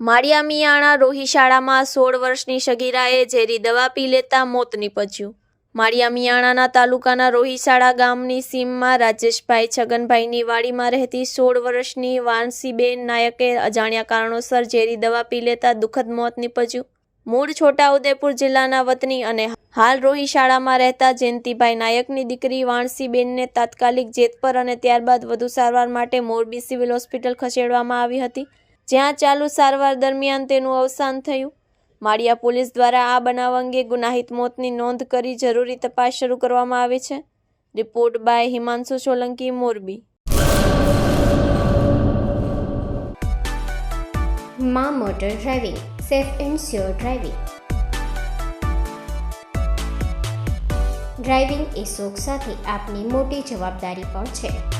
માળિયા મિયાણા રોહી સોળ વર્ષની સગીરાએ ઝેરી દવા પી લેતા મોત નીપજ્યું. માળિયા મિયાણાના તાલુકાના રોહીશાળા ગામની સીમમાં રાજેશભાઈ છગનભાઈની વાડીમાં રહેતી સોળ વર્ષની વાનસીબેન નાયકે અજાણ્યા કારણોસર ઝેરી દવા પી લેતા દુઃખદ મોત નીપજ્યું. મૂળ છોટાઉદેપુર જિલ્લાના વતની અને હાલ રોહી શાળામાં રહેતા જયંતિભાઈ નાયકની દીકરી વાણસીબેનને તાત્કાલિક જેતપર અને ત્યારબાદ વધુ સારવાર માટે મોરબી સિવિલ હોસ્પિટલ ખસેડવામાં આવી હતી. જ્યાં ચાલુ સારવાર દરમિયાન તેનું અવસાન થયું. માળિયા પોલીસ દ્વારા આ બનાવ અંગે ગુનાહિત મોતની નોંધ કરી જરૂરી તપાસ શરૂ કરવામાં આવી છે. Report by Himanshu Solanki, Morbi. મા motor driving, safe and sure driving. Driving એ શોખ સાથે આપની મોટી જવાબદારી પણ છે.